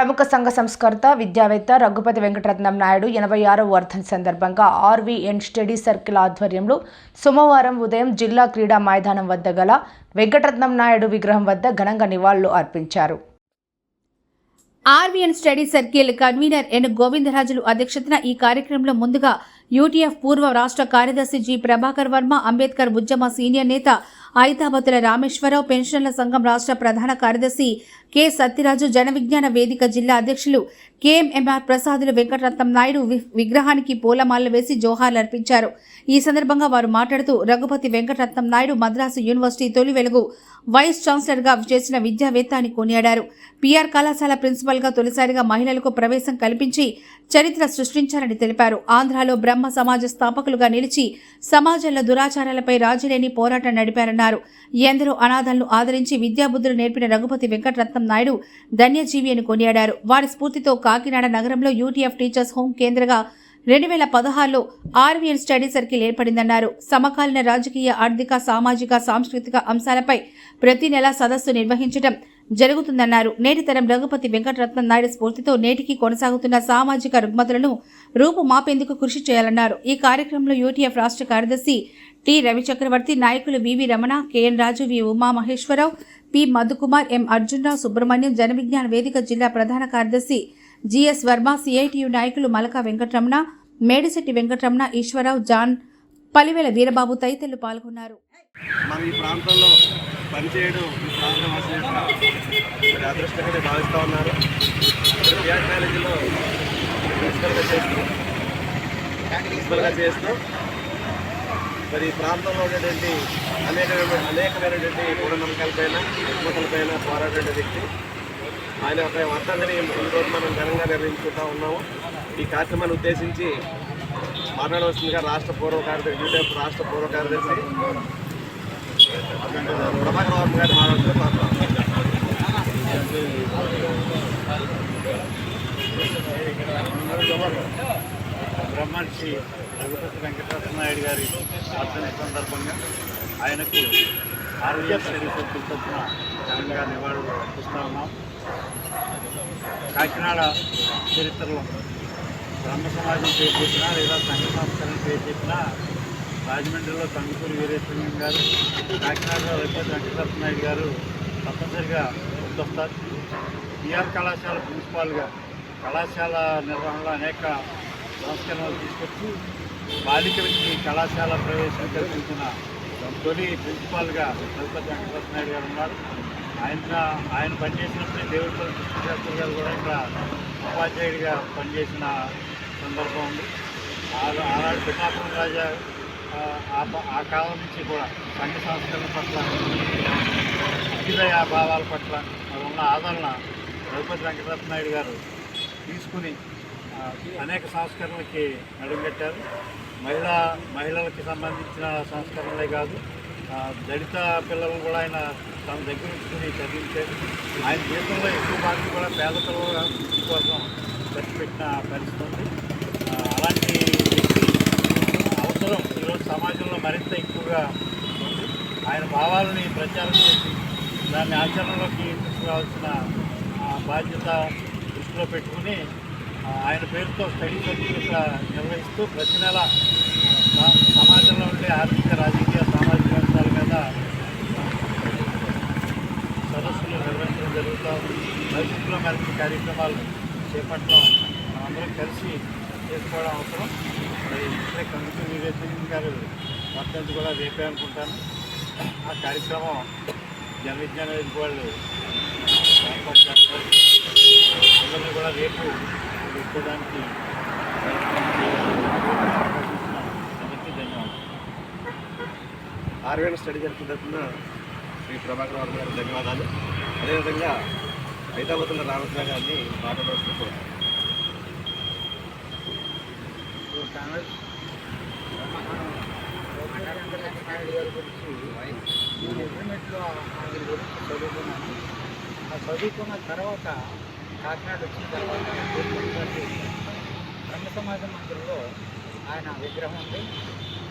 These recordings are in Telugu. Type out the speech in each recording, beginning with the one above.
ప్రముఖ సంఘ సంస్కర్త విద్యావేత్త రఘుపతి వెంకటరత్నం నాయుడు ఎనభై ఆరో వర్ధన్ సందర్భంగా ఆర్వీఎన్ స్టడీ సర్కిల్ ఆధ్వర్యంలో సోమవారం ఉదయం జిల్లా క్రీడా మైదానం వద్ద గల వెంకటరత్నం నాయుడు విగ్రహం వద్ద ఘనంగా నివాళులు అర్పించారు. RVN study circle convener N Govindarajulu అధ్యక్షతన ఈ కార్యక్రమంలో ముందుగా యూటీఎఫ్ పూర్వ రాష్ట్ర కార్యదర్శి జి ప్రభాకర్ వర్మ అంబేద్కర్ ఉద్యమ సీనియర్ నేత ఐతాబతుల రామేశ్వరరావు పెన్షన్ల సంఘం రాష్ట్ర ప్రధాన కార్యదర్శి కె. సత్యరాజు జన విజ్ఞాన వేదిక జిల్లా అధ్యక్షులు కెఎంఎంఆర్ ప్రసాదులు వెంకటరత్నం నాయుడు వి- విగ్రహానికి పూలమాలలు వేసి జోహార్లు అర్పించారు. ఈ సందర్భంగా వారు మాట్లాడుతూ రఘుపతి వెంకటరత్నం నాయుడు మద్రాసు యూనివర్సిటీ తొలి వెలుగు వైస్ ఛాన్సలర్గా చేసిన విద్యావేత్త అని కొనియాడారు. పిఆర్ కళాశాల ప్రిన్సిపల్గా తొలిసారిగా మహిళలకు ప్రవేశం కల్పించి చరిత్ర సృష్టించారని తెలిపారు. ఆంధ్రాలో బ్రహ్మ సమాజ స్థాపకులుగా నిలిచి సమాజంలో దురాచారాలపై రాజీలేని పోరాటం నడిపారన్నారు. ఎందరో అనాథలను ఆదరించి విద్యాబుద్ధులు నేర్పిన రఘుపతి వెంకటరత్నం నాయుడు ధన్యజీవి అని కొనియాడారు. వారి స్ఫూర్తితో కాకినాడ నగరంలో యూటీఎఫ్ టీచర్స్ హోం కేంద్రంగా రెండు వేల పదహారులో ఆర్వీఎన్ స్టడీ సర్కిల్ ఏర్పడిందన్నారు. సమకాలీన రాజకీయ ఆర్థిక సామాజిక సాంస్కృతిక అంశాలపై ప్రతి నెల సదస్సు నిర్వహించడం జరుగుతుందన్నారు. నేటి తరం రఘుపతి వెంకటరత్నం నాయుడు స్ఫూర్తితో నేటికి కొనసాగుతున్న సామాజిక రుగ్మతులను రూపుమాపేందుకు కృషి చేయాలన్నారు. ఈ కార్యక్రమంలో యూటీఎఫ్ రాష్ట్ర కార్యదర్శి టి రవిచక్రవర్తి నాయకులు V V Ramana K N Raju V Uma Maheswararao P Madhukumar M Arjunarao Subrahmanyam Janavignana Vedika జిల్లా ప్రధాన కార్యదర్శి జిఎస్ వర్మ సిఐటియు నాయకులు మలకా వెంకటరమణ మేడిశెట్టి వెంకటరమణ ఈశ్వరరావు జాన్ పలివేల వీరబాబు తదితరులు పాల్గొన్నారు. మనం ఈ ప్రాంతంలో పనిచేయడం ఈ ప్రాంత వాసుల అదృష్టంగా అదృష్టంగానే భావిస్తూ ఉన్నారు. బిఆర్ కాలేజీలో ప్రిన్సిపల్గా చేస్తూ ప్రిన్సిపల్గా చేస్తూ మరి ఈ ప్రాంతంలో ఉండేటువంటి అనేక అనేకమైనటువంటి మూఢనమ్మకాలపైన పైన పోరాడే వ్యక్తి. ఆయన ఒక వర్ధంతిని ఈరోజు మనం ఘనంగా నిర్వహించుకుంటా ఉన్నాము. ఈ కార్యక్రమాన్ని ఉద్దేశించి మాట్లాడవలసిందిగా రాష్ట్ర పూర్వ కార్యదర్శి యూటీఎఫ్ రాష్ట్ర పూర్వ కార్యదర్శి ప్రభాకర్ వర్మ గారు మాట్లాడుతున్నారు బ్రహ్మర్షి రఘుపతి వెంకటరత్న నాయుడు గారి వర్ధంతి సందర్భంగా ఆయనకు ఆరోగ్య సర్వీసెస్ తరఫున ఘనంగా నివాళులు అర్పిస్తా ఉన్నాం. కాకినాడ చరిత్రలో బ్రహ్మ సమాజం పేరు చెప్పినా లేదా సంఘ సంస్కరణ పేరు చెప్పినా రాజమండ్రిలో కందుకూరి వీరేశ్వరం గారు కాకినాడలో రఘుపతి వెంకటరత్నాయుడు గారు తప్పనిసరిగా ముందొస్తారు. బిఆర్ కళాశాల ప్రిన్సిపాల్గా కళాశాల నిర్వహణలో అనేక సంస్కరణలు తీసుకొచ్చి బాలికలకి కళాశాల ప్రవేశం కల్పించిన తొలి ప్రిన్సిపాల్గా తిరుపతి వెంకటరత్నాయుడు గారు ఉన్నారు. ఆయన ఆయన పనిచేసినప్పుడే దేవుడిపల్లి కృష్ణశాస్త్రి గారు కూడా ఇక్కడ ఉపాధ్యాయుడిగా పనిచేసిన సందర్భం ఉంది. ఆనాడు పిఠాపురం రాజా ఆ, ఆ కాలం నుంచి కూడా సంఘ సంస్కరణ పట్ల అభ్యుదయ భావాల పట్ల మరి ఉన్న ఆదరణ రఘుపతి వెంకటరత్నాయుడు గారు తీసుకుని అనేక సంస్కరణలకి నడుంగట్టారు మహిళా మహిళలకి సంబంధించిన సంస్కరణలే కాదు దళిత పిల్లలు కూడా ఆయన తన దగ్గర ఉంచుకుని చదివించారు. ఆయన జీవితంలో ఎక్కువ భాగం కూడా పేద పిల్లల కోసం ఖర్చు పెట్టిన పరిస్థితి ఉంది ఆ, అలాంటి వ్యక్తి అవసరం ఈరోజు సమాజంలో మరింత ఎక్కువగా ఉంది. ఆయన భావాలని ప్రచారం చేసి దాన్ని ఆచరణలోకి తీసుకురావాల్సిన బాధ్యత దృష్టిలో పెట్టుకుని ఆయన పేరుతో స్టడీ సర్కిల్ నిర్వహిస్తూ ప్రతి నెల స- సమాజంలో ఉండే ఆర్థిక రాజకీయ సామాజిక అంశాల మీద సదస్సులు నిర్వహించడం జరుగుతూ భవిష్యత్తులో మరిన్ని కార్యక్రమాలు చేపట్టడం అందరం కలిసి చేసుకోవడం అవసరం. మరి ఇప్పుడే కమిటీ వీరేశ్వరం గారు వర్తంతి కూడా రేపే అనుకుంటాను. ఆ కార్యక్రమం జన విజ్ఞాన వేదిక వాళ్ళు ఏర్పాటు చేస్తారు. అందరినీ కూడా రేపు ఎక్కువడానికి అందరికీ ధన్యవాదాలు. ఆర్వీఎన్ స్టడీ జరిపిన తరఫున శ్రీ ప్రభాకర్ వర్మ గారికి ధన్యవాదాలు. అదేవిధంగా హైదరాబాద్లో రామకృష్ణ గారిని మాట్లాడవలసిన కాంగ్రెస్ నాయుడు గారి గురించి నేను ఇంటర్మీడియట్లో ఆయన గురించి చదువుకున్నాను ఆ చదువుకున్న తర్వాత కాకినాడ వచ్చిన తర్వాత తిరుపతి బ్రహ్మ సమాజ మందిరంలో ఆయన విగ్రహం ఉంది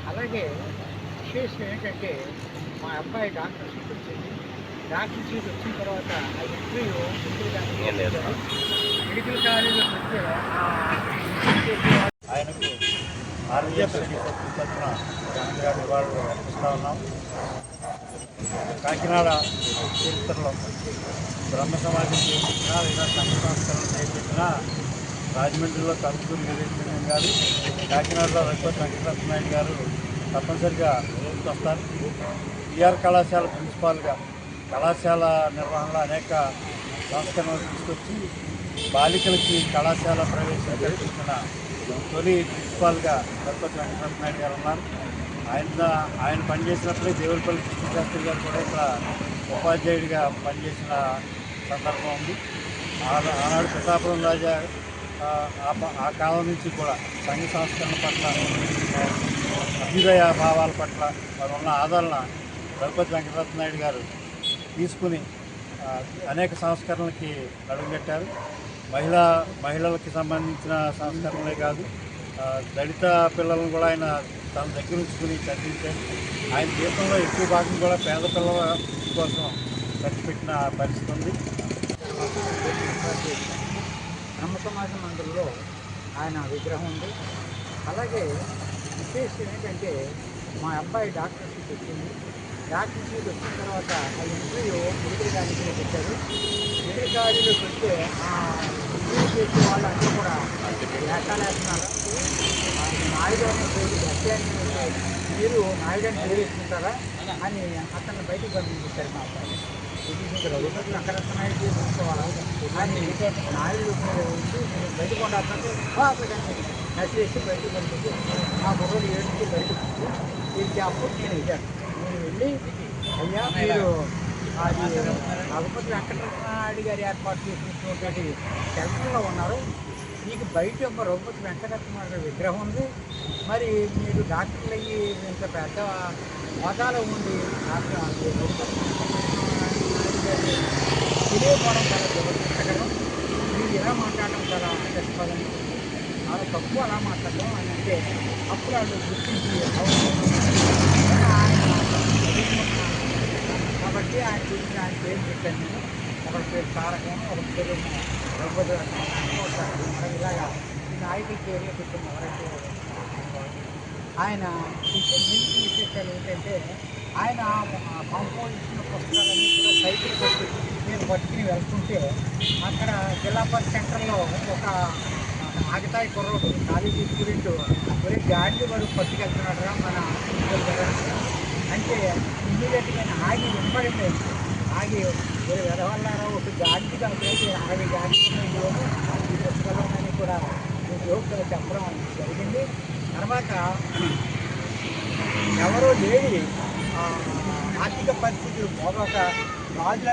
అలాగే విశేషం ఏంటంటే మా అబ్బాయి డాక్టర్ సీట్ వచ్చింది డాక్టర్ సీట్ వచ్చిన తర్వాత ఆ ఇంటర్వ్యూ ఇంటర్వ్యూ దానికి మెడికల్ కాలేజీకి వచ్చే ఆ, ఆయనకు ఆరోగ్య తరఫున ఘనంగా నివాళులు అర్పిస్తూ ఉన్నాం కాకినాడ చరిత్రలో బ్రహ్మ సమాజం చేపించిన లేదా సంఘ సంస్కరణ చేపించిన రాజమండ్రిలో కందుకూరి నిర్వహించడం గారు కాకినాడలో రఘుపతి వెంకటరత్నాయుడు గారు తప్పనిసరిగా వస్తారు ఈఆర్ కళాశాల ప్రిన్సిపాల్గా కళాశాల నిర్వహణలో అనేక సంస్కరణలు తీసుకొచ్చి బాలికలకి కళాశాల ప్రవేశం కల్పించిన తొలి ప్రిన్సిపాల్గా రఘుపతి వెంకటరత్నాయుడు గారు ఉన్నారు. ఆయన ఆయన పనిచేసినప్పుడే దేవులపల్లి కృష్ణశాస్త్రి గారు కూడా ఇక్కడ ఉపాధ్యాయుడిగా పనిచేసిన సందర్భం ఉంది. ఆ- ఆనాడు ప్రతాపురం రాజా ఆ, కాలం నుంచి కూడా సంఘ సంస్కరణ పట్ల అభ్యుదయ భావాల పట్ల వారు ఉన్న ఆదరణ దళపతి వెంకటరత్నాయుడు గారు తీసుకుని అనేక సంస్కరణలకి అడుగుపెట్టారు. మహిళా మహిళలకి సంబంధించిన సంస్కరణలే కాదు. దళిత పిల్లలను కూడా ఆయన తన దగ్గర ఉంచుకుని చదివించారు. ఆయన జీవితంలో ఎక్కువ భాగం కూడా పేద పిల్లల కోసం ఖర్చు పెట్టిన పరిస్థితి ఉంది. బ్రహ్మ సమాజ మందిరంలో ఆయన విగ్రహం ఉంది. అలాగే విశేషం ఏంటంటే మా అబ్బాయి డాక్టర్స్ చెప్పింది. వచ్చింది నుంచి వచ్చిన తర్వాత ఆ ఇంటర్వ్యూ మెడికల్ కాలేజీలో పెట్టారు. మెడికల్ కాలేజీలోకి వస్తే ఆ ఇంటర్వ్యూ చేసే వాళ్ళందరూ కూడా వేషాలేస్తున్నారు నాయుడు అనే పేరు ఎస్ఐ మీరు నాయుడు అని పేరు వేసుకుంటారా అని అతన్ని బయటకు పంపించారు మా అబ్బాయి. ఇది రఘుపతి వెంకటరత్నాయుడు చేసుకోవాలా అని నాయుడు ఉండి నేను బయటకు నచ్చేసి బయటకు పంపించి. మా బుర్రలు ఏడుస్తూ బయటకు తీర్చి అప్పుడు నేను ఇచ్చాను. వెళ్ళి అయ్యా మీరు అది రఘుపతి వెంకటరత్నాయుడు గారు ఏర్పాటు చేసినటువంటి సెంటర్లో ఉన్నారు. మీకు బయట ఒక రఘుపతి వెంకటరత్నాయుడు విగ్రహం ఉంది. మరి మీరు డాక్టర్లు అయ్యి ఇంత పెద్ద హోదాలో ఉండి డాక్టర్ రఘుపతి వెంకటరత్నాయుడు గారి తెలియకపోవడం చాలా దురదృష్టకరం మీరు ఎలా మాట్లాడడం చాలా ఆకర్షపదం చాలా తక్కువ అలా మాట్లాడడం అని అంటే అప్పుడు వాళ్ళు గుర్తించి అవసరం ఆయన కాబట్టి ఆయన గురించి ఆయన పేరు చెప్పాను నేను ఒకటి పేరు తారకం ఒక పేరు రఘుపతి మనం ఇలాగా ఈ నాయకుల పేర్లు పెట్టిన ఎవరైతే ఆయన విశేష మిగతా విశేషాలు ఏంటంటే ఆయన కాంపోజిషన్ పుస్తకాలన్నీ కూడా సైకిల్ కొట్టి నేను పట్టుకుని వెళ్తుంటే అక్కడ జిల్లా పరిషత్ సెంటర్లో ఒక ఆగతాయి కుర్రోడు కాలేజీ స్టూడెంట్ ఒరే గాడి వాడు పట్టుకెళ్తున్నాడుగా మన అంటే ఇమ్మీడియట్గా ఆగి వినపడింది ఆగి మీరు వెదవల్లారా ఒక గాడికి కలిపి అరవై గాడి ఈ పుస్తకాలు కూడా జోక్గా చెప్పడం జరిగింది. తర్వాత ఎవరో లేని ఆర్థిక పరిస్థితులు మరొక రాజుల